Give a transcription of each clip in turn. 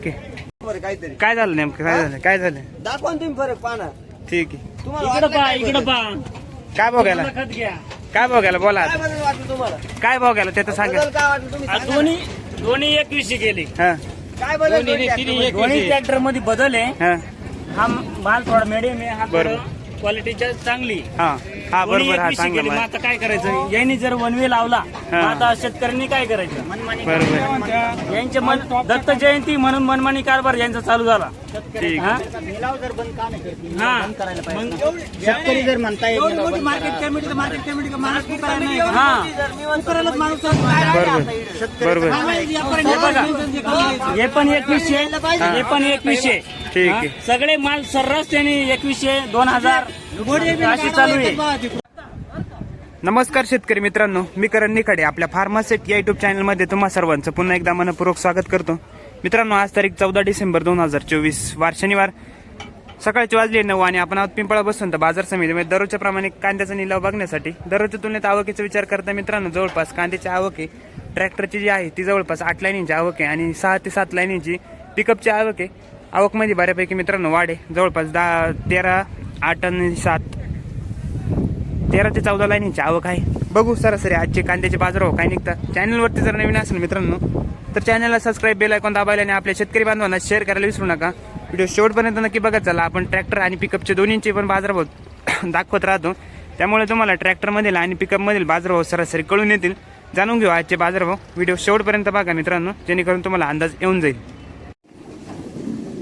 Okay. फरक काहीतरी काय झालं नेमकं? काय झालं? काय झालं? दाखवा ना तुम्ही फरक पाना ठीक आहे. इकडं पहा काय इकडं बदल? काय पहा भाव गेला खत घ्या. काय भाव गेला बोला आता. वाटलं तुम्हाला? काय गेला ते तर सांगा. बदल काय वाटलं तुम्ही आ, सांगा. दोन्ही दोन्ही एकवीसशे गेले हा. काय बदल दोन्ही ट्रॅक्टरमध्ये? बदल आहे. हा. हा. माल थोडा मिडियम आहे. हा बरोबर. क्वालिटीच्या चांगली. हा. हा बरोबर हा 21 चांगला गेले. मग. माल. आता काय करायचं? यांनी जर वनवे लावला मग हा. आता शेतकऱ्यांनी काय करायचं? बरोबर. यांचे मन दत्त जयंती म्हणून मनमानी कारभार यांचा चालू झाला. ठीक हा? हा. शेतकरी जर म्हणताय मार्केट कमिटी मार्केट कमिटी माणूस मी हा. जर मी म्हणतो माणूस काय राहिलं? आता इकडे? बरोबर. हे बघा. हे पण एकवीसशे. हे पण एकवीसशे. ठीक हा? आहे. सगळे माल सर्रास त्यांनी एकवीसशे दोन हजार अशी चालू आहे. नमस्कार शेतकरी मित्रांनो मी करण निखाडे. आपल्या फार्मासेट या युट्यूब चॅनलमध्ये तुम्हा सर्वांचं पुन्हा एकदा मनपूर्वक स्वागत करतो. मित्रांनो आज तारीख चौदा डिसेंबर दोन हजार चोवीस वार शनिवार. सकाळचे वाजले नऊ आणि आपण आहोत पिंपळा बसून तर बाजार समितीमध्ये दररोजच्या प्रमाणे कांद्याचा निलाव बघण्यासाठी. दररोजच्या तुलनेत आवकीचा विचार करता मित्रांनो जवळपास कांद्याची आवक आहे. ट्रॅक्टरची जी आहे ती जवळपास आठ लाईनीची आवक आहे आणि सहा ते सात लाईनीची पिकअपची आवक आहे. आवकमध्ये बऱ्यापैकी मित्रांनो वाढ आहे. जवळपास दहा तेरा आठ आणि सात. तेरा ते चौदा लाईनीची आवक आहे. बघू सरासरी आजचे कांद्याचे बाजारभाव काय निघतात. चॅनलवरती जर नवीन असेल मित्रांनो तर चॅनलला सबस्क्राईब बेल ऐकून दाबायला आणि आपल्या शेतकरी बांधवांना शेअर करायला विसरू नका. व्हिडिओ शेवटपर्यंत नक्की बघत चला आपण ट्रॅक्टर आणि पिकअपचे दोन्हींचे पण बाजारभाव दाखवत राहतो. त्यामुळे तुम्हाला ट्रॅक्टरमधील आणि पिकअपमधील बाजारभाव सरासरी कळून येतील. जाणून घेऊ आजचे बाजारभाव व्हिडिओ शेवटपर्यंत बघा मित्रांनो जेणेकरून तुम्हाला अंदाज येऊन जाईल.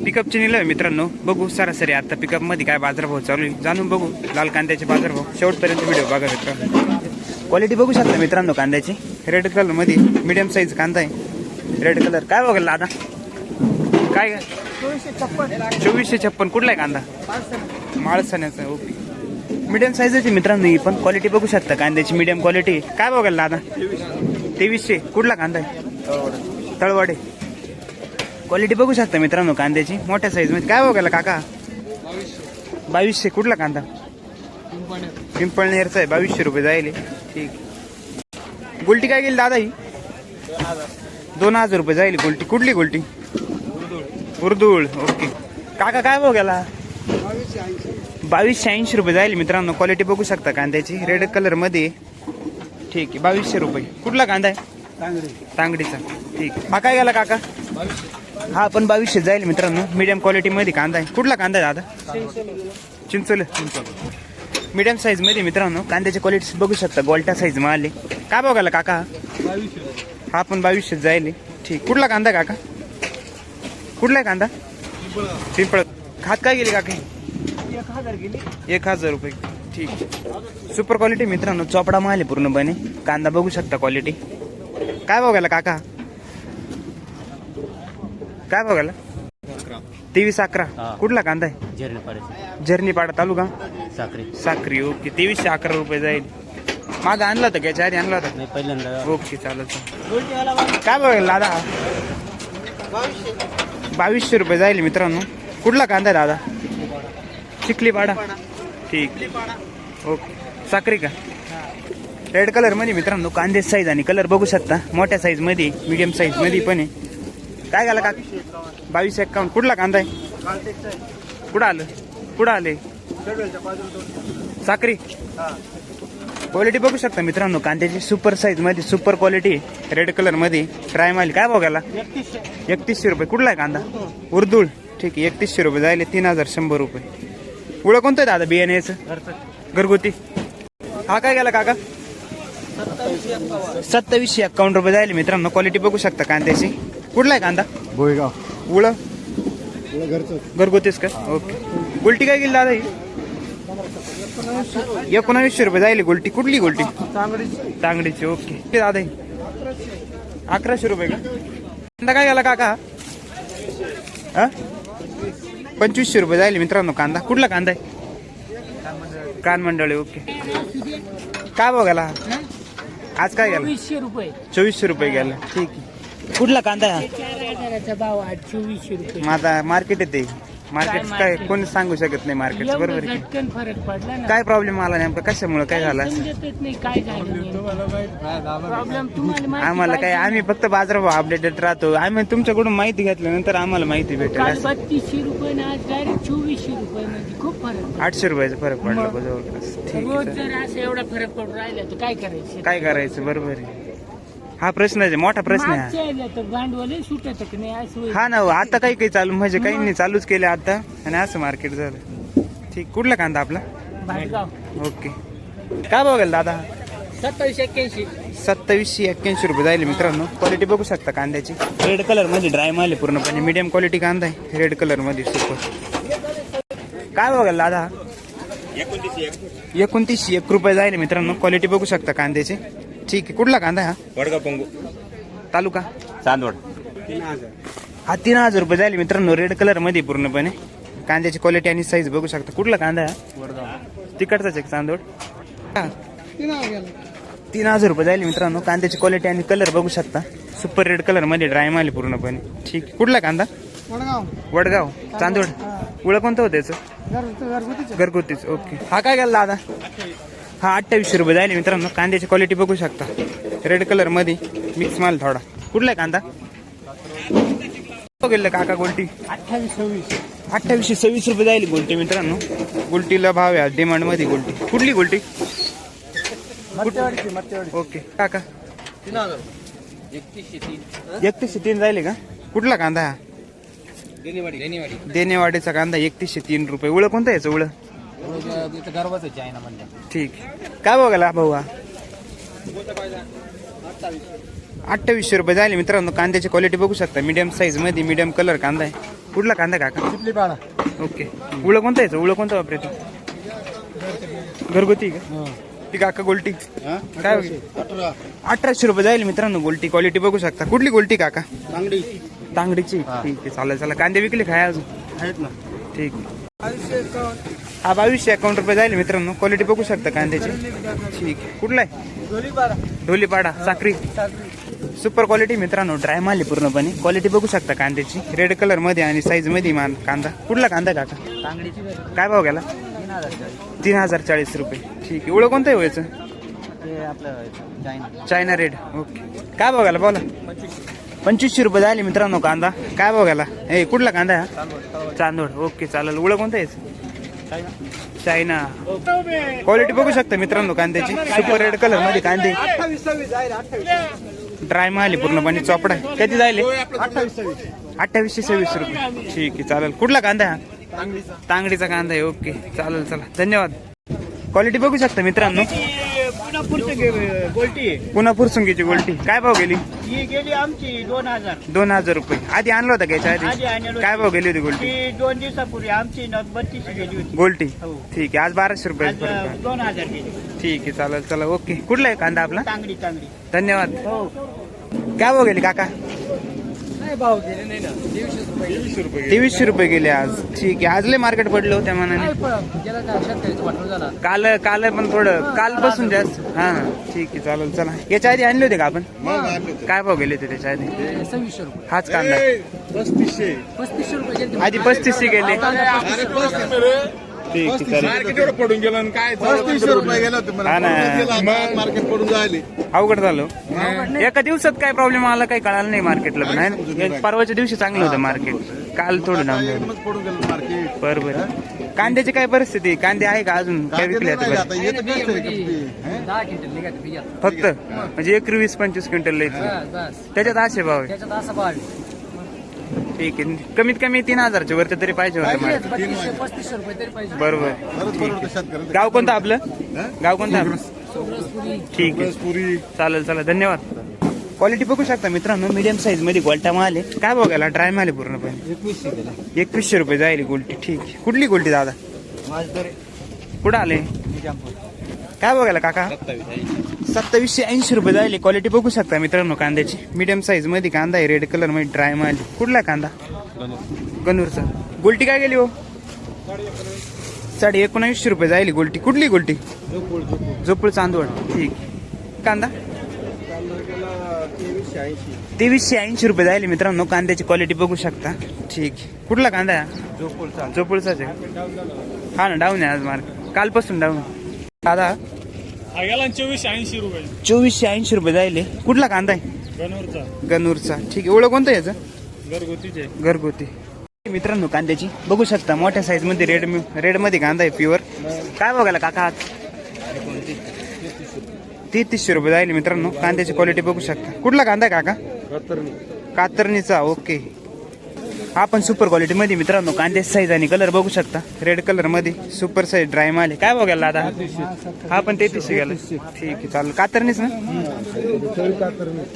पिकअपचे निलं मित्रांनो. बघू सरासरी आता पिकअपमध्ये काय बाजारभाव चालू आहे. जाणून बघू लाल कांद्याचे बाजारभाव. शेवटपर्यंत व्हिडिओ बघा मित्रांनो क्वालिटी बघू शकता मित्रांनो कांद्याची. रेड कलरमध्ये मिडियम साईज कांदा आहे. रेड कलर काय बघायला आता काय? चोवीसशे छप्पन. कुठला आहे कांदा? माळसण्याचा. ओके. मिडियम साईजची मित्रांनो ही पण क्वालिटी बघू शकता कांद्याची. मिडियम क्वालिटी काय बघायला आता तेवीसशे. कुठला कांदा आहे? तळवाडे. क्वालिटी बघू शकता मित्रांनो कांद्याची. मोठ्या साईजमध्ये. काय बघायला काका? बावीसशे. कुठला कांदा? पिंपळनेरचा आहे. बावीसशे रुपये जाईल ठीक. गुलटी काय गेली दादा ही? दोन हजार रुपये जाईल गुलटी. कुठली गुलटी? उर्दूळ. ओके. काका काय बघायला बावीसशे ऐंशी रुपये जाईल मित्रांनो. क्वालिटी बघू शकता कांद्याची. रेड कलरमध्ये. ठीक आहे. बावीसशे रुपये. कुठला कांदा आहे? तांगडीचा. ठीक. हा काय गेला काका? हा पण बावीसशे जाईल मित्रांनो. मीडियम क्वालिटी मध्ये कांदा आहे. कुठला कांदा आहे दादा? चिंचोले. मीडियम साईजमध्ये मित्रांनो कांद्याची क्वालिटी बघू शकता. गोल्टा साईज मारले काय बघायला काका? हा पण बावीसशे जाईल ठीक. कुठला कांदा काका? कुठला आहे कांदा? पिंपळ. खात काय गेली काका? एक हजार रुपये. ठीक. सुपर क्वालिटी मित्रांनो चोपडा माल आहे पूर्णपणे. कांदा बघू शकता क्वालिटी काय बघायला काका? काय बघायला? तेवीस अकरा. कुठला कांदा आहे? झेरणे पाडायचे झरणीपाडा तालुका? साखरे साखरी ओके. तेवीसशे अकरा रुपये जाईल. माग आणला होता त्याच्या आधी आणला होता? नाही पहिल्यांदा. ओके चालत काय बघायला दादा? बावीसशे रुपये जाईल मित्रांनो. कुठला कांदा आहे दादा? चिखली पाडा ठीक. ओके. साखरी का? रेड कलरमध्ये मित्रांनो कांदे साईज आणि कलर बघू शकता. मोठ्या साईजमध्ये मीडियम साईजमध्ये पण आहे. काय झालं का बावीस एक्कावन्न कुठला कांदा आहे? कुठं आलं? कुठं आले? साखरी? क्वालिटी बघू शकता मित्रांनो कांद्याची सुपर साईजमध्ये सुपर क्वालिटी रेड कलरमध्ये. ट्राय माल काय बघायला एकतीसशे रुपये. कुठला आहे कांदा? उर्दूळ. ठीक आहे एकतीसशे रुपये. जायले तीन हजार शंभर रुपये. उळ कोणतं आहे दादा बियाण्याचं घरगुती. हा काय गेला काका? सत्तावीसशे अकाउंट रुपये जायले मित्रांनो. क्वालिटी बघू शकता कांद्याची. कुठला आहे कांदा? बोयगाव उळं घरचं. घरगुतीच का? ओके. गुलटी काय गेली दादा ही? एकोणावीसशे रुपये जाईल गुलटी. कुठली गुलटी? तांगडीची. ओके. ते दादा ही. अकराशे रुपये का? कांदा काय गेला काका? हा? पंचवीसशे रुपये जाईल मित्रांनो कांदा. कुठला कांदा आहे? कान मंडळी ओके. काय बघायला आज काय गेला? वीसशे रुपये. चोवीसशे रुपये गेला. ठीक आहे. कुठला कांदा आहे हा? हजाराचा भाव चोवीसशे रुपये मग आता मार्केट येते मार्केट काय market? कोणी सांगू शकत नाही मार्केट बरोबर आहे की? झटकन फरक पडला ना. काय प्रॉब्लेम आला नेमका? कशामुळे? काय झालं असं? समजतच नाही काय झालं प्रॉब्लेम तुम्हाला माहिती? आम्हाला काय पाहिजे. आम्ही फक्त बाजारभाव अपडेटेड राहतो. आम्ही तुमच्याकडून माहिती घेतल्यानंतर आम्हाला माहिती भेटेल काल असं. बत्तीसशे रुपये ना आज डायरेक्ट चोवीसशे रुपये म्हणजे खूप फरक आठशे रुपयाचा फरक पडला बा जवळपास ठीक रोज आहे जर असं एवढा फरक पडून राहिला तर काय करायचं? काय करायचं? बरोबर आहे. हा प्रश्न आहे मोठा प्रश्न आहे. मागच्या याला तर भांडवल सुटत की नाही असं होईल. हा ना हो, आता काही काही चालू म्हणजे काही नाही चालूच केलं आता आणि असं मार्केट झालं. ठीक कुठला कांदा आपला? भाटगाव ओके. काय बघेल दादा? सत्तावीस एक्क्याऐंशी. सत्तावीसशे एक्क्याऐंशी रुपये जाईल मित्रांनो. क्वालिटी बघू शकता कांद्याची. रेड कलरमध्ये ड्राय माल आहे पूर्णपणे. मीडियम क्वालिटी कांदा आहे. रेड कलरमध्ये सुपर काय बघाल दादा? एकोणतीसशे एक. रुपये जाईल मित्रांनो. क्वालिटी बघू शकता कांद्याची. ठीक आहे. कुठला कांदा आहे हा? वडगाव पंगू. तालुका? चांदवड. हा तीन हजार रुपये जाईल मित्रांनो. रेड कलरमध्ये पूर्णपणे. कांद्याची क्वालिटी आणि साईज बघू शकता. कुठला कांदा आहे तिकडचाच एक चांदोड हा. तीन हजार रुपये जाईल मित्रांनो. कांद्याची क्वालिटी आणि कलर बघू शकता. सुपर रेड कलरमध्ये ड्राय माल आहे पूर्णपणे. ठीक आहे. कुठला कांदा? वडगाव. चांदोड उळं कोणतं होतं याचं? घरगुतीच. ओके. हा काय गेला दादा? हा अठ्ठावीसशे रुपये जाईल मित्रांनो. कांद्याची क्वालिटी बघू शकता. रेड कलरमध्ये मिक्स माल थोडा. कुठला आहे कांदा? गेलं काका गोल्टी. अठ्ठावीस सव्वीस अठ्ठावीसशे सव्वीस रुपये जाईल गोल्टी मित्रांनो. गोल्टीला भाव आहे डिमांडमध्ये गोल्टी. कुठली गोल्टी? ओके. काका? एकतीसशे तीन. जाईल का? कुठला कांदा हा? देनेवाडीचा कांदा एकतीसशे तीन रुपये. उळं कोणतं याचं उळं? ठीक. काय बघायला भाऊ हा? अठ्ठावीसशे रुपये झाले मित्रांनो. कांद्याची क्वालिटी बघू शकता. मीडियम साईजमध्ये मीडियम कलर कांदा आहे. कुठला कांदा काका? ओके उळं कोणतं याचं उळं कोणतं वापरायचं घरगुती का? ती काका गोल्टी. काय होईल? अठराशे रुपये जाईल मित्रांनो गोल्टी. क्वालिटी बघू शकता. कुठली गोल्टी काका? तांगडी. तांगडीची. ठीक आहे. चालेल चला कांदे विकले काय अजून? आहेत ना. ठीक. हा बावीसशे अकाउंट रुपये जाईल मित्रांनो. क्वालिटी बघू शकता कांद्याची ठीक आहे. कुठला आहे? ढोलीपाडा साखरी सुपर क्वालिटी मित्रांनो ड्राय माल आहे पूर्णपणे. क्वालिटी बघू शकता कांद्याची रेड कलरमध्ये आणि साईजमध्ये मान कांदा. कुठला कांदा काका? काय भाव गेला? तीन हजार चाळीस. रुपये. ठीक आहे. एवढं कोणतं आहे हो याचं? चायना. रेड ओके काय भाव गेला? बोला. पंचवीसशे रुपये झाले मित्रांनो कांदा. काय बघायला हे कुठला कांदा हा? चांदोड ओके चालेल. उळ कोणतं आहे? चायना. क्वालिटी बघू शकता मित्रांनो कांद्याची. सुपर रेड कलरमध्ये कांदे. ड्राय माल पूर्णपणे चोपडा आहे. किती जायले अठ्ठावीसशे सव्वीस रुपये. ठीक आहे चालेल. कुठला कांदा हा? तांगडीचा. कांदा आहे. ओके चालेल चला. धन्यवाद. क्वालिटी बघू शकता मित्रांनो. गोल्टी. पुन्हा फुरसुंगीची गोल्टी. काय भाव गेली? ही गेली आमची दोन हजार. दोन हजार रुपये. आधी आणलं होतं का याच्या आधी? काय भाव गेली होती गोल्टी? दोन दिवसापूर्वी आमची बत्तीस गेली होती. गोल्टी. हो. ठीक आहे. आज बाराशे रुपये आज. दोन हजार गेली. ठीक आहे. चालेल चला. ओके. कुठला आहे कांदा आपला? चांगली चांगली धन्यवाद. हो. काय भाव गेली काका? भाव गेले नाही ना. तेवीसशे रुपये गेले. आज. ठीक आहे. आज लय मार्केट पडलं हो त्या मनाने गेला का? शेतकऱ्याचा वाटलं झाला. काल काल पण थोडं कालपासून जास्त. हा ठीक आहे चालेल चला. याच्या आधी आणले होते का आपण? काय भाव गेले होते त्याच्या आधी? सव्वीसशे रुपये. हाच कांदा. पस्तीसशे. पस्तीसशे रुपये गेले आधी पस्तीसशे गेले. चालेल मार्केट एवढं पडून गेलं आणि काय पस्तीसशे रुपये गेले होते हा ना. मार्केट पडून जायले अवघड झालं. एका दिवसात काय प्रॉब्लेम आला काही कळालं नाही मार्केटला पण आहे ना? एक परवाच्या दिवशी चांगलं होतं मार्केट काल थोडं डाऊन झालं. पडून गेलं मार्केट बरोबर कांद्याची काय परिस्थिती? कांदे आहे का अजून? काय विकले आता येत. हं? दहा क्विंटल बिया. फक्त? म्हणजे एक वीस पंचवीस क्विंटल बस. त्याच्यात असे भाव आहे त्याच्यात असं भाव ठीक आहे. कमीत कमी तीन हजारच्या वरती तरी पाहिजे होते मला. बत्तीसशे पस्तीसशे रुपये तरी पाहिजे. बरोबर. गाव कोणतं आपलं? गाव कोणतं आपलं? ठीक आहे. पुरी चालेल चालेल. धन्यवाद. क्वालिटी बघू शकता मित्रांनो. मीडियम साईजमध्ये गोल्टा माल आहे. काय बघायला? ड्राय माल आहे पूर्णपणे. एकवीसशे रुपये जाईल गोल्टी ठीक आहे. कुठली गोल्टी दादा? कुठं आले? काय बघायला काका? सत्तावीसशे ऐंशी रुपये जाईल क्वालिटी बघू शकता मित्रांनो कांद्याची. मीडियम साईजमध्ये कांदा आहे रेड कलरमध्ये ड्राय माल. कुठला कांदा? गणूरचा. गोल्टी काय गेली हो? साडे एकोणावीसशे रुपये जाईल गोल्टी. कुठली गोल्टी? झोपूळ चांदवड. ठीक. कांदा? तेवीसशे ऐंशी रुपये जायले मित्रांनो. कांद्याची क्वालिटी बघू शकता. ठीक. कुठला कांदा? झोपूळचा. झोपूळचा आहे. हा ना डाऊन आहे आज मार्क कालपासून डाऊन. दादा गेला चोवीसशे ऐंशी रुपये. चोवीसशे ऐंशी रुपये जायले. कुठला कांदा आहे? गणवरचा गनूरचा ठीक आहे. ओळख कोणतं याचं? घरगुतीचे. घरगुती. मित्रांनो कांद्याची. बघू शकता मोठ्या साईजमध्ये रेड रेडमध्ये कांदा आहे प्युअर काय बघायला काका? आज तेहतीसशे रुपये जाईल मित्रांनो. कांद्याची क्वालिटी बघू शकता. कुठला कांदा आहे काका? कातरणीचा. ओके आपण सुपर क्वालिटी मध्ये मित्रांनो कांदे साईज आणि कलर बघू शकता. रेड कलरमध्ये सुपर साईज ड्राय माल आहे. काय बघायला आता? हा पण तेहतीसशे गेला. ठीक आहे चालेल. कातरणीच ना?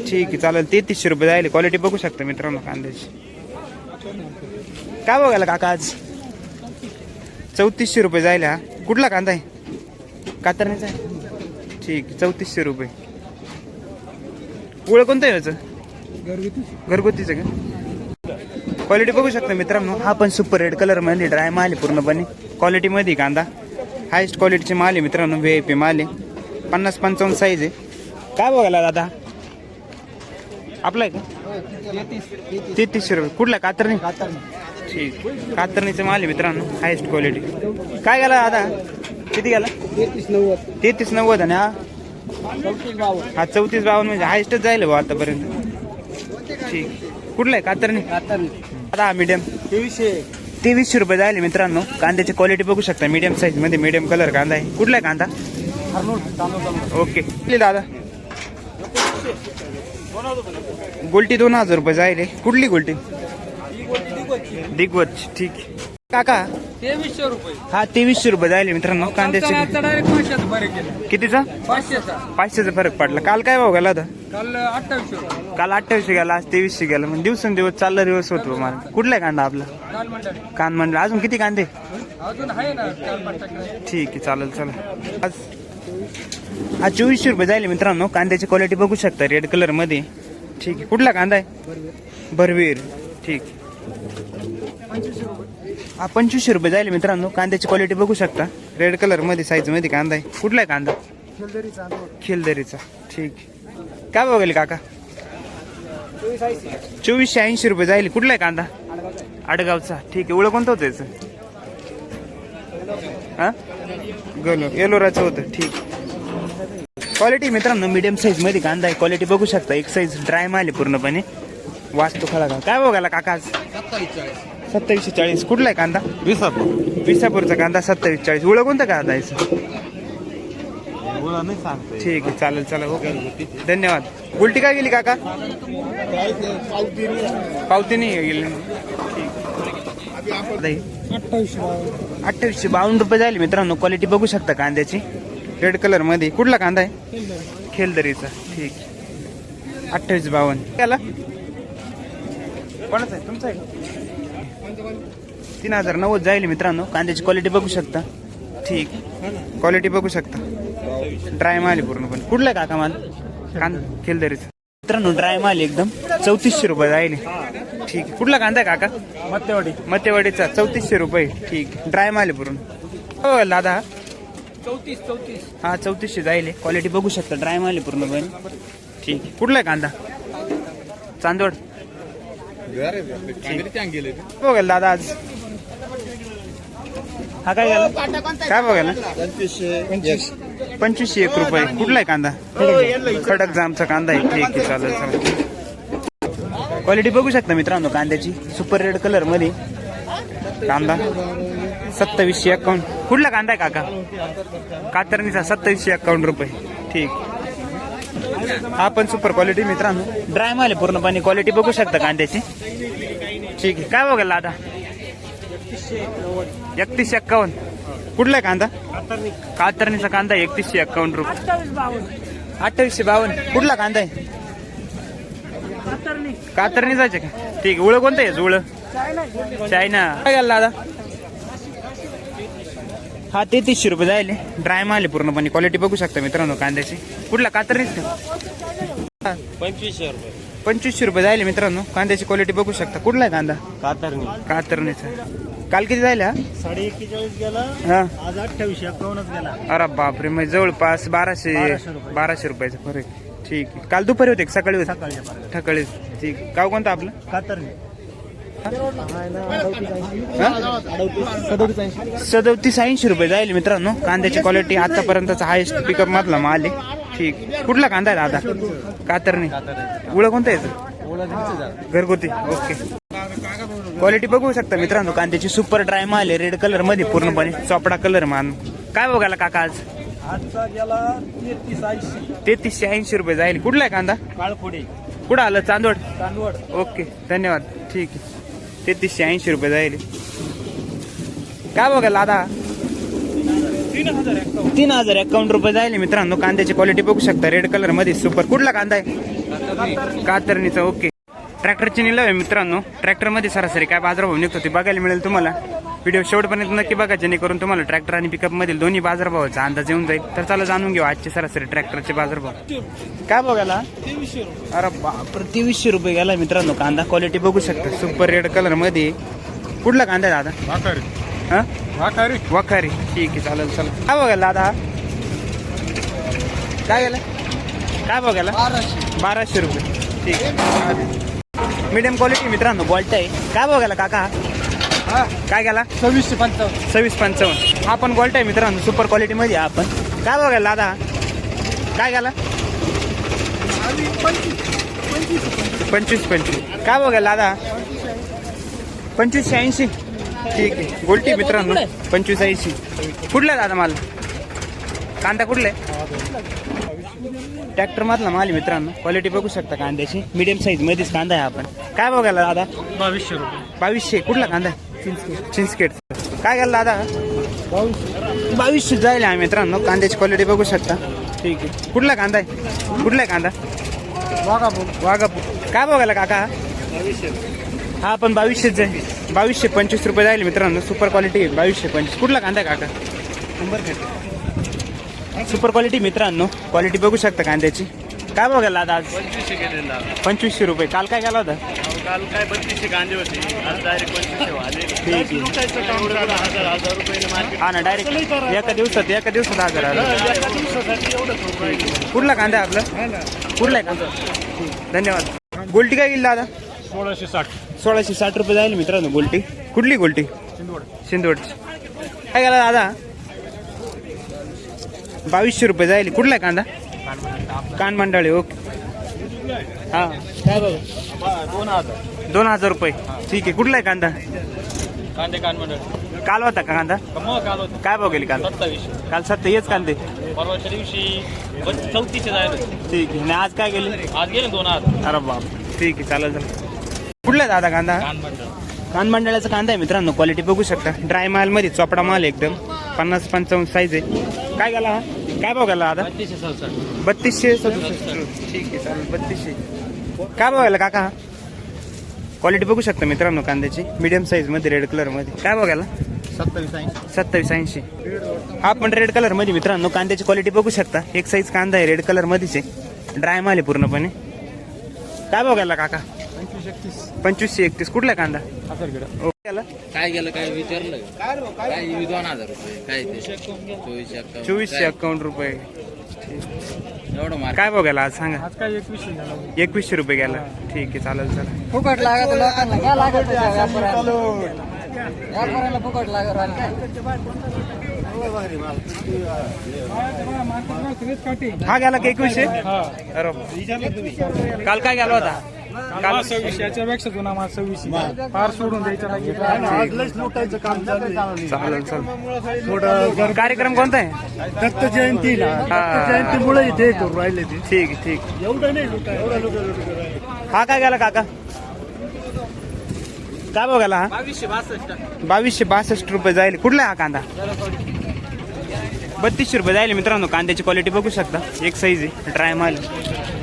ठीक आहे चालेल. तेहतीसशे रुपये जायला. क्वालिटी बघू शकता मित्रांनो कांद्याची. काय बघायला काका आज? चौतीसशे रुपये जायला हा. कुठला कांदा आहे? कातरणीचा आहे? ठीक आहे चौतीसशे रुपये. ओळख कोणतं आहे याचं? घरगुतीचं का? क्वालिटी बघू शकता मित्रांनो. हा पण सुपर रेड कलरमध्ये ड्राय माल आहे पूर्णपणे. क्वालिटी मध्ये कांदा. हायस्ट क्वालिटीचे माल आहे मित्रांनो व्ही आय पी माल आहे. पन्नास पंचावन्न साईज आहे. काय बघायला दादा? आपला आहे का? तेहतीसशे रुपये. कुठला? कातरणी? ठीक. कातरणीचे माल आहे मित्रांनो हायस्ट क्वालिटी काय गेला दादा? किती गेला? तेहतीस नव्वद तेहतीस नव्वद आणि हा चौतीस बावन्न हा चौतीस बावन्न म्हणजे हायस्टच जाईल भाऊ आतापर्यंत. ठीक. कुठला आहे? कातरणी कातरणी? आता हा मीडियम तेवीसशे तेवीसशे रुपये जायले मित्रांनो. कांद्याची क्वालिटी बघू शकता. मीडियम साईजमध्ये मीडियम कलर कांदा आहे. कुठला आहे कांदा? ओके. दादा. गोल्टी दोन हजार रुपये जायले. कुठली गोल्टी? दिग्वच ठीक आहे. काका? तेवीसशे रुपये. हा तेवीसशे रुपये जायले मित्रांनो कांद्याची डायरेक्ट पाचशेचा फरक केला कितीचा? पाचशेचा. पाचशेचा फरक पडला. काल काय भाव गेला होता? काल अठ्ठावीसशे रुपये. काल अठ्ठावीसशे गेला आज तेवीसशे गेला. म्हणजे दिवसेंदिवस चालला दिवस होतो मला कुठला आहे कांदा आपला? काल कांद म्हणलं अजून किती कांदे? अजून आहे ना ठीक आहे चालेल चला आज हा चोवीसशे रुपये जाईल मित्रांनो. कांद्याची क्वालिटी बघू शकता रेड कलरमध्ये. ठीक आहे. कुठला कांदा आहे? भरवीर. ठीक हा पंचवीसशे रुपये जाईल मित्रांनो. कांद्याची क्वालिटी बघू शकता. रेड कलरमध्ये साईजमध्ये कांदा आहे. कुठला आहे कांदा? खिलदरीचा ठीक. आहे. काय बघायला काका? चोवीसशे ऐंशी रुपये जाईल कुठला आहे कांदा? आडगावचा. ठीक आहे. ओळख कोणतं होतं याचं? हा? गलो. येलोराचं होतं. ठीक. क्वालिटी मित्रांनो मीडियम साईजमध्ये कांदा आहे. क्वालिटी बघू शकता. एक साईज ड्राय माल आहे पूर्णपणे. वाचतो खळा काय बघायला काका आज? सत्तावीसशे चाळीस. कुठला आहे कांदा? विसापूर. विसापूरचा कांदा सत्तावीस चाळीस. ओळख कोणतं कांदा याचं नाही सांगतोय ठीक आहे चालेल चालेल ओके. धन्यवाद. उलटी काय गेली काका? पावती नाही गेली ठीक अठ्ठावीसशे अठ्ठावीसशे बावन्न रुपये झाले मित्रांनो. क्वालिटी बघू शकता कांद्याची. रेड कलरमध्ये. कुठला कांदा आहे? खेलदरीचा. ठीक. अठ्ठावीस बावन्न. त्याला कोणाचा आहे? तुमचा आहे का? तीन हजार नव्वद जाईल मित्रांनो. कांद्याची क्वालिटी बघू शकता. ठीक. क्वालिटी बघू शकता. ड्राय माल आहे पूर्णपणे कुठला आहे काका माल? कांदा खेलदरीचा. मित्रांनो ड्राय माल एकदम. चौतीसशे रुपये जाईल. ठीक. कुठला कांदा काका? मत्तेवाडी. मतेवाडीचा चौतीसशे रुपये. ठीक. ड्राय माल आहे पूर्ण. हो दादा. चौतीस चौतीस. हा चौतीसशे जाईल. क्वालिटी बघू शकता. ड्राय माल आहे पूर्णपणे ठीक. आहे. कुठला कांदा? चांदोड बघायला दादा आज. हा काय काय बघायला पंचवीसशे पंचवीसशे एक रुपये. कुठला आहे कांदा? खडक जामचा कांदा आहे. ठीक आहे चालेल चालेल. क्वालिटी बघू शकता मित्रांनो कांद्याची. सुपर रेड कलरमध्ये. कांदा. सत्तावीसशे अकाउंट कुठला कांदा आहे काका? कातरणीचा सत्तावीसशे अकाउंट रुपये. ठीक. हा पण सुपर क्वालिटी मित्रांनो. ड्राय माल आहे पूर्णपणे. क्वालिटी बघू शकता कांद्याची. ठीक आहे. काय बघायला आता? एकतीसशे एक्कावन्न. कुठला आहे कांदा? कातरणीचा कांदा एकतीसशे एक्कावन्न रुपये. अठ्ठावीसशे बावन्न. कुठला कांदा आहे? कातरणी. जायचे का? ठीक आहे. उळ कोणतं आहे उळ? चायना. काय घालला दादा हा तेहतीसशे रुपये जायले. ड्राय माल आहे पूर्णपणे. क्वालिटी बघू शकता मित्रांनो कांद्याची. कुठला कातरणीच का? पंचवीसशे रुपये. पंचवीसशे रुपये जायले मित्रांनो. कांद्याची क्वालिटी बघू शकता. कुठला आहे कांदा? कातरणी. कातरणीचा. काल किती जायला? साडे एक्केचाळीस गेला. हा. आज अठ्ठावीसशे अकावन्नच गेला. अरे बापरे मग जवळपास बाराशे बाराशे रुपये. बाराशे रुपयाचा फरक ठीक आहे. काल दुपारी होते का? सकाळी होते? सकाळी ठीक आहे. गाव कोणतं आपलं? सदोतीस ऐंशी रुपये जाईल मित्रांनो. कांद्याची क्वालिटी आतापर्यंतचा हायेस्ट पिकअप मधला माल आहे. ठीक. कुठला कांदा आहे दादा? कातरणी. उळं कोणतं आहे घरगुती. ओके. क्वालिटी बघू शकता मित्रांनो. कांद्याची सुपर ड्राय माल आहे. रेड कलरमध्ये पूर्णपणे. चोपडा कलर मान काय बघायला काका आज? तेहतीसशे ऐंशी रुपये जाईल कुठला आहे कांदा? कुठं आलं? चांदवड? तांदवड ओके. धन्यवाद. ठीक आहे. तेहतीसशे ऐंशी रुपये जाईल. काय बघा लादा तीन हजार एकावन्न तीन हजार अकाउंट रुपये जाईल मित्रांनो. कांद्याची क्वालिटी बघू शकता. रेड कलरमध्ये सुपर कुठला कांदा आहे? कातरणीचा. ओके ट्रॅक्टरची निलाव आहे मित्रांनो. ट्रॅक्टरमध्ये सरासरी काय बाजारभाव निघतो ते बघायला मिळेल तुम्हाला. व्हिडिओ शेवटपर्यंत नक्की बघा जेणेकरून तुम्हाला ट्रॅक्टर आणि पिकअप मधील दोन्ही बाजारभावाचा अंदाज येऊन जाईल. तर चला जाणून घेऊ आजचे सरासरी ट्रॅक्टरचे बाजारभाव. काय बघायला अरे बापरे तेवीसशे रुपये गेला मित्रांनो. कांदा क्वालिटी बघू शकता. सुपर रेड कलरमध्ये. कुठला कांदा आहे दादा? वाकारी हा? वाकारी वखारी. ठीक आहे चालेल चला. काय बघायला दादा? काय गेलं? काय बघायला बाराशे रुपये. ठीक आहे. मीडियम क्वालिटी मित्रांनो बॉल्ट आहे काय बघायला काका? काय गेला? सव्वीसशे पंचावन्न. सव्वीस पंचावन्न. हा पण गोल्ट आहे मित्रांनो सुपर क्वालिटी मध्ये आहे आपण. काय बघायला दादा? काय गेला? पंचवीस. पंचवीस काय बघायला दादा? पंचवीसशे ऐंशी ठीक आहे. गोल्टी मित्रांनो पंचवीस ऐंशी. कुठला दादा माल? कांदा कुठला आहे? ट्रॅक्टर मधला माल मित्रांनो. क्वालिटी बघू शकता कांद्याची. मीडियम साईज मध्येच कांदा आहे आपण. काय बघायला दादा? बावीसशे रुपये. बावीसशे. कुठला कांदा चिंचखेड काय गेला दादा? बावीसशे जाईल आहे मित्रांनो. कांद्याची क्वालिटी बघू शकता. ठीक आहे. कुठला कांदा आहे? कुठला कांदा? वाघापूर. वाघापूर. काय बघायला काका? हा पण बावीसशेच आहे. बावीसशे पंचवीस रुपये जाईल मित्रांनो. सुपर क्वालिटी आहे. बावीसशे पंचवीस. कुठला कांदा आहे काका? सुपर क्वालिटी मित्रांनो. क्वालिटी बघू शकता कांद्याची. काय बघायला आता आज? पंचवीसशे गेलेला पंचवीसशे रुपये. काल काय गेला होता? काल काय बत्तीसशे कांदे होते. आज डायरेक्ट पंचवीसशे वाले ठीक आहे. लुटायचं काम करा हजार हजार रुपये मार्केट हा ना डायरेक्ट एका दिवसात एका दिवसात हजार आला. एका दिवसासाठी एवढं करून राहिले. कुठला कांदा आहे आपला? कुठला आहे कांदा? धन्यवाद. गोल्टी काय गेली दादा सोळाशे साठ. सोळाशे साठ रुपये जाईल मित्रांनो गोल्टी. कुठली गोल्टी? शिंदवड. काय गेला दादा? बावीसशे रुपये जाईल. कुठला आहे कांदा? कान मंडळी ओके. हा. काय बघा दोन हजार दोन हजार रुपये. ठीक आहे. कुठला आहे कांदा? कांदे कान मंडळ. काल होता का कांदा? काय भाव गेली काल? काल सत्तर हेच कांदे. परवाच्या दिवशी चौतीसशे जायला ठीक आहे. आणि आज काय गेले? आज गेले दोन हजार अरे बाप. ठीक आहे. चालेल चालेल. कुठला दादा कांदा? कान मंडळ. कान मंडळाचा कांदा आहे मित्रांनो. क्वालिटी बघू शकता. ड्राय माल मध्ये चोपडा माल एकदम. पन्नास पंचावन्न साईज आहे. काय गेला हा? काय बघायला आता बत्तीसशे सदुसष्ट बत्तीसशे सदुसष्ट. ठीक आहे चालेल बत्तीसशे. काय बघायला काका क्वालिटी बघू शकता मित्रांनो कांद्याची. मीडियम साईजमध्ये रेड कलरमध्ये. काय बघायला सत्तावीस ऐंशी. सत्तावीस ऐंशी. हा पण रेड कलरमध्ये मित्रांनो कांद्याची क्वालिटी बघू शकता. एक साईज कांदा आहे रेड कलर मध्येच. आहे ड्राय माल आहे पूर्णपणे. काय बघायला काका? पंचवीसशे एकतीस. कुठला कांदा? ओके याला? काय गेलं काय विचारलं? काय दोन हजार रुपये? काय ते? चोवीसशे? अकाउंट रुपये. एवढं काय बघायला आज? सांगा. आज काय एकवीसशे गेला एकवीसशे रुपये गेला. ठीक आहे चालेल चालेल. फुकट लागत लोकांना. काय लागत होतं व्यापाऱ्याला. व्यापाऱ्याला फुकट लागत आणि काय हा गेला का एकवीसशे? अरे. काल काय गेला होता? याच्यापेक्षा जुना माल सव्वीसशे. फार सोडून द्यायचा नाही चालेल चालेल. कार्यक्रम कोणता आहे? दत्त जयंतीला. हा. जयंतीमुळे इथे करू राहिले ते. ठीक आहे ठीक. एवढं नाही लुटा एवढा लुटा हा काय गेला काका. काय बघायला हा? बावीसशे बासष्ट. बावीसशे बासष्ट रुपये जाईल. कुठला हा कांदा? बत्तीसशे रुपये जाईल मित्रांनो कांद्याची क्वालिटी बघू शकता. एक साईज आहे ड्राय माल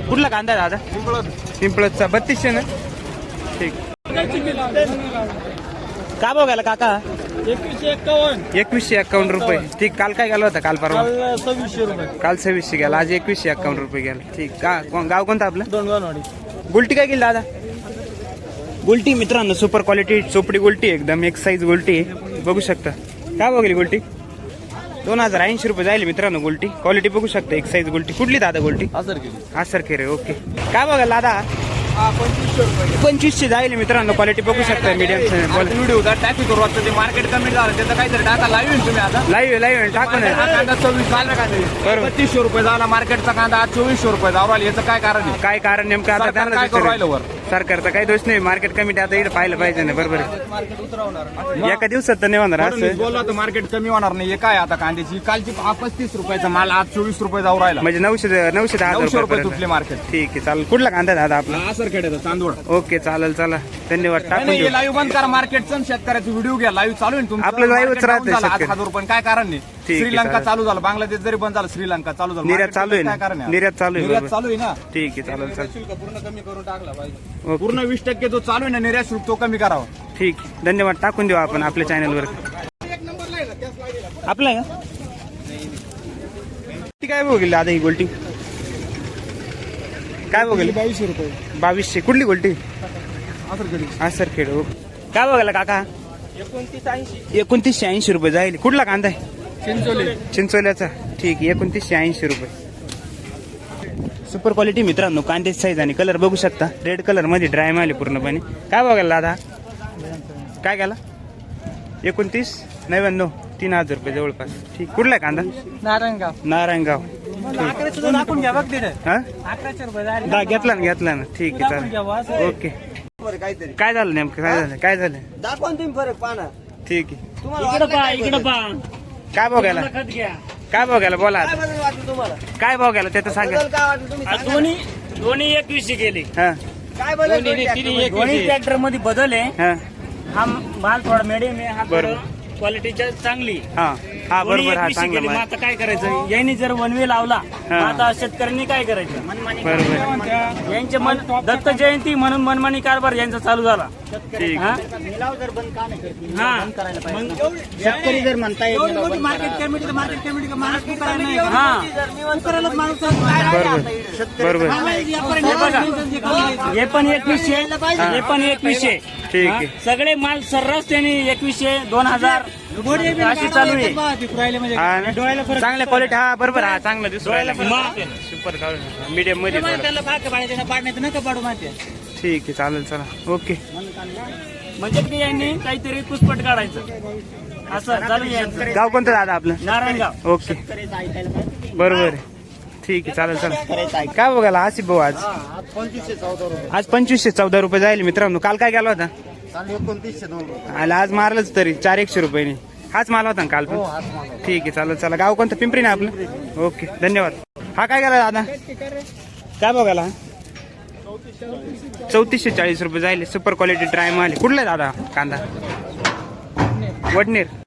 कुठला कांदा दादा दादा? पिंपळदचा. बत्तीसशे ना? ठीक. का बघायला काका? एकवीसशे एक्कावन्न एकवीसशे एकावन्न रुपये. ठीक काल काय गेला होता? काल परवा? काल सव्वीसशे रुपये काल सव्वीसशे गेला. आज एकवीसशे एकावन्न रुपये गेला. ठीक. का कोण- गाव कोणतं आपलं? दोन गुलटी काय गेली दादा? गुलटी मित्रांनो सुपर क्वालिटी चोपडी गुलटी एकदम एक साईज गुलटी बघू शकता. काय बघली गुलटी? दोन हजार ऐंशी रुपये जाईल मित्रांनो गोल्टी. क्वालिटी बघू शकता एक साईज गोल्टी. कुठली दादा गोल्टी? हा सर खेरे ओके काय बघा दादा? पंचवीसशे जाईल मित्रांनो क्वालिटी बघू शकता मीडियम व्हिडिओ टाकी करू वाटतं ते मार्केट कमी झालं त्याचं काहीतरी टाका लाईव्ह तुम्ही आता? लाईव्ह लाईव्ह टाकून हा कांदा चोवीस झाला बरोबर. बत्तीसशे रुपये झाला मार्केटचा कांदा आज चोवीसशे रुपये जाऊ राहिला याचं काय कारण आहे? काय कारण नेमकं आता काय करू राहिलं विचारू. सरकारचा काही दोष नाही. मार्केट कमिटी आता इकडे पाहिलं पाहिजे ना बरोबर आहे. एका दिवसात तर नाही होणार असं. बोललो तर मार्केट कमी होणार नाही. हे काय आता कांद्याची? कालची पस्तीस रुपयाचा माल आज चोवीस रुपये जाऊ राहिला. म्हणजे नऊशे नऊशे दहा नऊशे रुपये तुटले मार्केट ठीक आहे चालेल. कुठला कांदा दादा आपला? असर खेड्याचा चांदोड ओके चालेल चला. धन्यवाद टाकून नाही देऊ. लाईव्ह बंद करा मार्केटचं शेतकऱ्याचा व्हिडिओ घ्या. लाईव्ह चालू आहे ना तुमचं. आपलं live च Market राहतंय down झालं, आज शेतकरी. हजार रुपये. काय कारण नाही. आहे, श्रीलंका चालेल. चालू झालं. बांगलादेश जरी बंद झालं श्रीलंका चालू झालं. निर्यात चालू आहे ना? निर्यात चालू आहे, निर्यात बरोबर. चालू आहे ना. ठीक आहे चालेल चालेल. पूर्ण कमी करून टाकला पाहिजे. ओके. पूर्ण वीस टक्के जो चालू आहे ना निर्यात शुल्क तो कमी करावा. ठीक आहे. धन्यवाद. टाकून देऊ आपण आपल्या चॅनलवर आपलं आहे का ती काय बघेल दादा ही गोल्टी? काय बघेल बावीसशे रुपये. बावीसशे. कुठली गोल्टी? हा सर खेळ ओके काय बघायला काका? एकोणतीसशे ऐंशी रुपये जाईल. कुठला कांदा आहे? चिंचोली. चिंचोल्याचा. ठीक आहे एकोणतीसशे ऐंशी रुपये. सुपर क्वालिटी मित्रांनो कांद्याची साईज आणि कलर बघू शकता. रेड कलरमध्ये ड्राय माले पूर्णपणे. काय बघायला दादा? काय केला एकोणतीस नव्याण्णव तीन हजार रुपये जवळपास. ठीक कुठला आहे कांदा? नारायणगाव नारायणगाव दाखवून हा? घेतला ना घेतला ना. ठीक आहे दाखवून. चालेल. ओके. काय झालं नेमकं? काय झालं? काय झालं? दाखवा ना तुम्ही फरक पाना ठीक आहे. तुम्हाला काय बघायला खत घ्या. काय बघायला बोला काय बदल वाटलं तुम्हाला? काय बघायला ते तर सांगा. बदल काय वाटलं तुम्ही? आज दोन्ही दोन्ही एकवीसशे गेले हा. काय बदल दोन्ही ट्रॅक्टरमध्ये? बदल आहे. हा. हा माल थोडा मिडियम आहे हा बरोबर. क्वालिटीच्या चांगली हा. हा बरोबर हा 21 चांगला गेले. मग माल. आता काय करायचं? यांनी जर वनवे लावला हा. मग आता शेतकऱ्यांनी काय करायचं? बरोबर. यांचे मन दत्त जयंती म्हणून मनमानी कारभार यांचा चालू झाला. ठीक हा? हा. शेतकरी जर म्हणताय मार्केट कमिटी मार्केट कमिटी हा. बरोबर. बरोबर. हे बघा हे पण एकवीसशे हे पण एकवीसशे ठीक हा? आहे. सगळे माल सर्रास त्यांनी एकवीसशे दोन हजार अशी चालू आहे. हा ना? चांगल्या क्वालिटी हा बरोबर हा चांगला दिसू राहिला मग. सुपर मीडियममध्ये. ठीक आहे चालेल चला. ओके म्हणजे की यांनी काहीतरी पुष्पट काढायचं. असं चालू आहे यांचं. गाव कोणतं दादा आपलं? नारायणगाव. ओके बरोबर आहे. ठीक आहे चालेल चला. काय बघायला आसिफ भाऊ आज? आज पंचवीसशे चौदा रुपये. जाईल मित्रांनो. काल काय गेला होता? एकोणतीसशे दोन रुपये. आला आज मारलंच तरी चार एकशे रुपये हाच माल होता ना काल पण? ठीक आहे चालेल चला गाव कोणतं? पिंपरी ना आपलं? ओके धन्यवाद. हा काय गेला दादा? काय बघायला? चौतीसशे चाळीस रुपये जाईल सुपर क्वालिटी ड्राय माल. कुठला दादा? कांदा? वडनेर.